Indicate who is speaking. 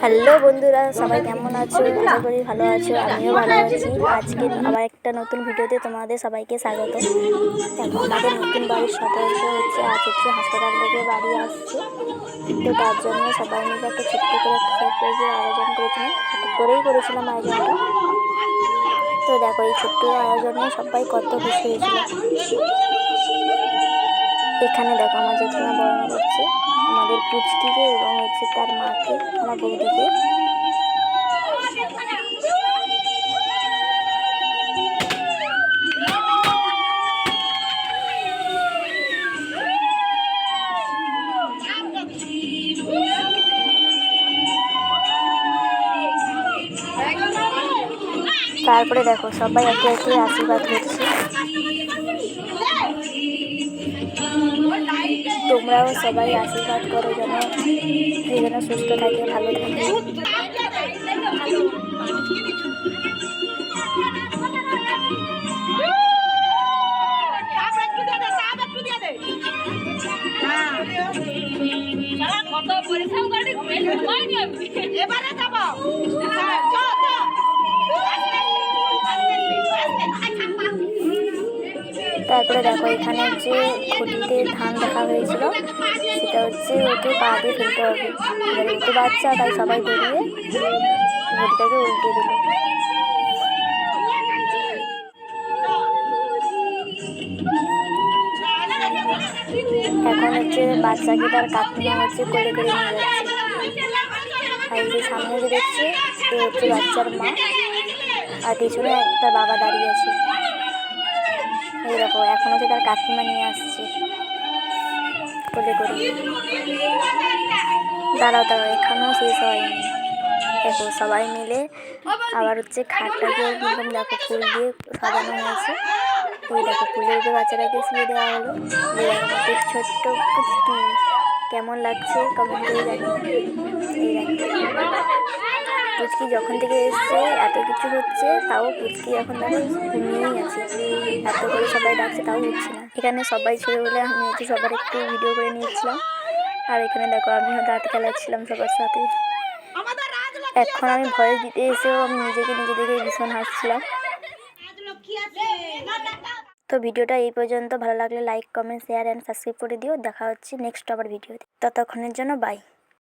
Speaker 1: Hello বন্ধুরা, সবাই কেমন আছো? আশা করি ভালো আছো, আমিও ভালো আছি। আজকে আবার একটা নতুন ভিডিওতে তোমাদের সবাইকে স্বাগত। দেখো, আমাদের নতুন বাড়ির সদস্য হচ্ছে আজ হচ্ছে হাসপাতাল থেকে বাড়ি আসছে। তো তার জন্য সবাই মিলে একটা ছোট্ট করে সারপ্রাইজের আয়োজন করেছিলাম। করেই করেছিলাম আয়োজনটা। তো দেখো, এই ছোট্ট আয়োজনে সবাই কত খুশি হয়েছিল। এখানে দেখো আমার জেঠিমা বর্ণনা করছে আমাদের পুচকিকে এবং হচ্ছে তার মাকে, আমার বৌদিকে। তারপরে দেখো সবাই একে একে আশীর্বাদ করছে তোমরাও সবাই আশীর্বাদ করো যেন যেন সুস্থ থাকে ভালো থাকে।
Speaker 2: কত পরিশ্রম করে
Speaker 3: এবারে যাব।
Speaker 1: তারপরে দেখো এখানে যে খুঁটিতে ধান দেখা হয়েছিল, সেটা হচ্ছে ওকে পা দিয়ে ফেলতে হবে। এবার একটু বাচ্চা, তাই সবাই দৌড়িয়ে ঘটিটাকে উল্টে দিল। এখন হচ্ছে বাচ্চাকে তার কাকিমা হচ্ছে করে করে নিয়ে যাচ্ছে। আর যে সামনে যে দেখছে সে হচ্ছে বাচ্চার মা। আর পেছনে তার বাবা দাঁড়িয়ে আছে। এই দেখো, এখন হচ্ছে তার কাকিমা নিয়ে আসছে। কোলে করে। দাঁড়াও দাঁড়াও, এখানেও শেষ হয়নি। দেখো, সবাই মিলে আবার হচ্ছে খাটটাকে একদম দেখো, ফুল দিয়ে সাজানো হয়েছে। ওই দেখো, ফুলের উপরে বাচ্চাটাকে শুয়ে দেওয়া হলো ছোট্ট পুচকি কেমন লাগছে? কমেন্ট করে জানি এই দেখো। পুচকি যখন থেকে এসছে, এত কিছু হচ্ছে, তাও পুচকি এখন দেখো ঘুমিয়েই আছে। এত করে সবাই ডাকছে, তাও উঠছে না। এখানে সবাই ছিল বলে আমি হচ্ছে সবার একটু ভিডিও করে নিয়েছিলাম। আর এখানে দেখো আমিও দাঁত খেলাচ্ছিলাম সবার সাথে। এখন আমি ভয়েস দিতে এসেও আমি নিজেকে নিজে দেখে ভীষণ হাসছিলাম। তো ভিডিওটা এই পর্যন্ত। ভালো লাগলে like comment share and subscribe করে দিও। দেখা হচ্ছে নেক্সট আবার ভিডিওতে ততক্ষণের জন্য বাই